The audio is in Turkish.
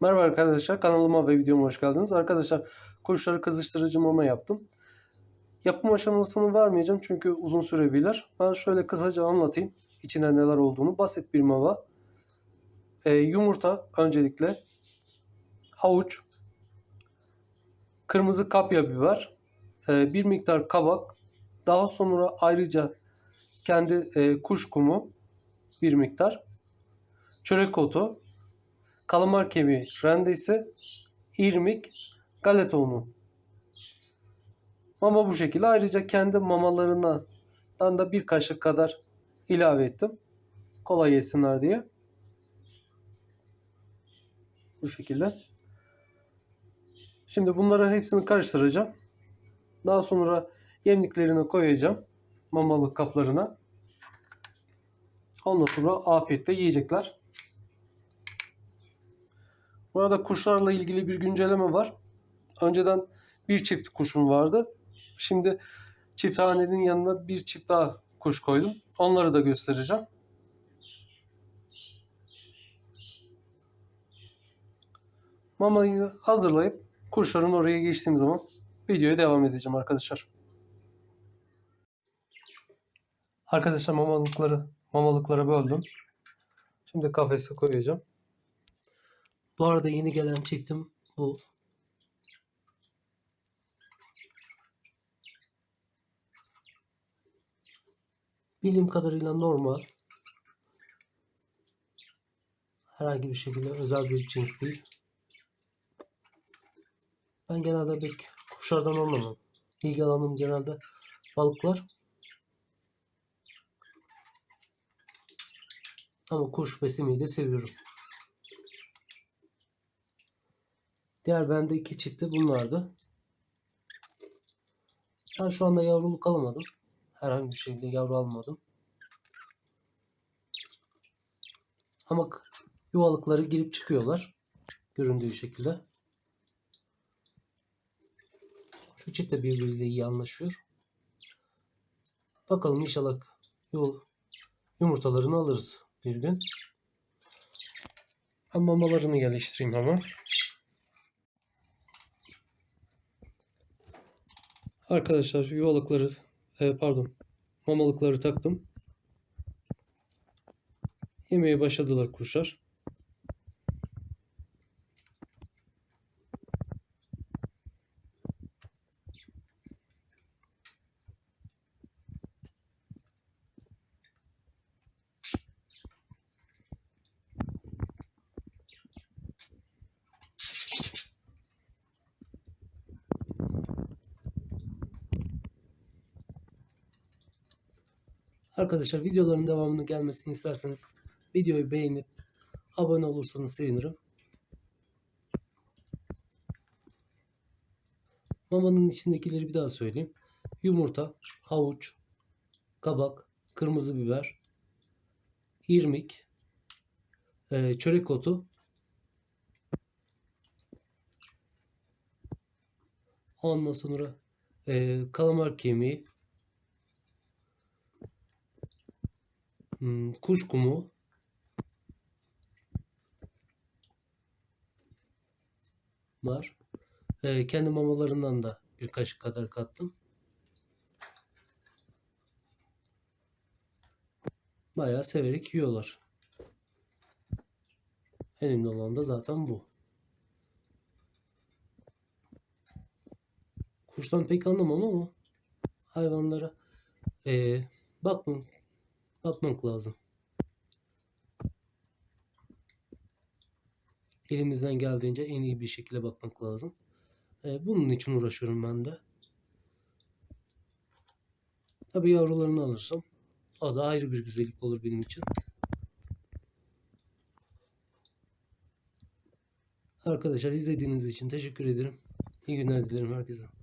Merhaba arkadaşlar kanalıma ve videoma hoş geldiniz. Arkadaşlar kuşları kızıştırıcı mama yaptım. Yapım aşamasını vermeyeceğim çünkü uzun sürebilir. Ben şöyle kısaca anlatayım içinde neler olduğunu. Basit bir mama. Ee, yumurta öncelikle. Havuç. Kırmızı kapya biber. e, bir miktar kabak. Daha sonra ayrıca kendi e, kuş kumu bir miktar. Çörek otu kalamar kemiği rendesi, irmik, galeta unu. Mama bu şekilde. Ayrıca kendi mamalarından da bir kaşık kadar ilave ettim. Kolay yesinler diye. Bu şekilde. Şimdi bunları hepsini karıştıracağım. Daha sonra yemliklerini koyacağım. Mamalık kaplarına. Ondan sonra afiyetle yiyecekler. Bu arada kuşlarla ilgili bir güncelleme var. Önceden bir çift kuşum vardı. Şimdi çifthanenin yanına bir çift daha kuş koydum. Onları da göstereceğim. Mamayı hazırlayıp kuşların oraya geçtiğim zaman videoya devam edeceğim arkadaşlar. Arkadaşlar mamalıkları mamalıklara böldüm. Şimdi kafese koyacağım. Bu arada yeni gelen çiftim bu. Bildiğim kadarıyla normal. Herhangi bir şekilde özel bir cins değil. Ben genelde pek kuşlardan anlamam. İlgi alanım genelde balıklar. Ama kuş beslemeyi de seviyorum. Diğer bende iki çifti bunlardı. Ben şu anda yavruluk alamadım. Herhangi bir şekilde yavru almadım. Ama yuvalıkları girip çıkıyorlar. Göründüğü şekilde. Şu çift de birbiriyle iyi anlaşıyor. Bakalım inşallah yol yumurtalarını alırız bir gün. Ben mamalarını yerleştireyim hemen. Arkadaşlar yuvalıkları e, pardon mamalıkları taktım. Yemeye başladılar kuşlar. Arkadaşlar videoların devamını gelmesini isterseniz videoyu beğenip abone olursanız sevinirim. Mamanın içindekileri bir daha söyleyeyim. Yumurta, havuç, kabak, kırmızı biber, irmik, e, çörek otu, ondan sonra e, kalamar kemiği, kuş kumu. Var. Ee, kendi mamalarından da bir kaşık kadar kattım. Bayağı severek yiyorlar. Elimde olan da zaten bu. Kuştan pek anlamam ama hayvanlara ee, bakın bakmak lazım. Elimizden geldiğince en iyi bir şekilde bakmak lazım. Ee, bunun için uğraşıyorum ben de. Tabii yavrularını alırsam o da ayrı bir güzellik olur benim için. Arkadaşlar izlediğiniz için teşekkür ederim. İyi günler dilerim herkese.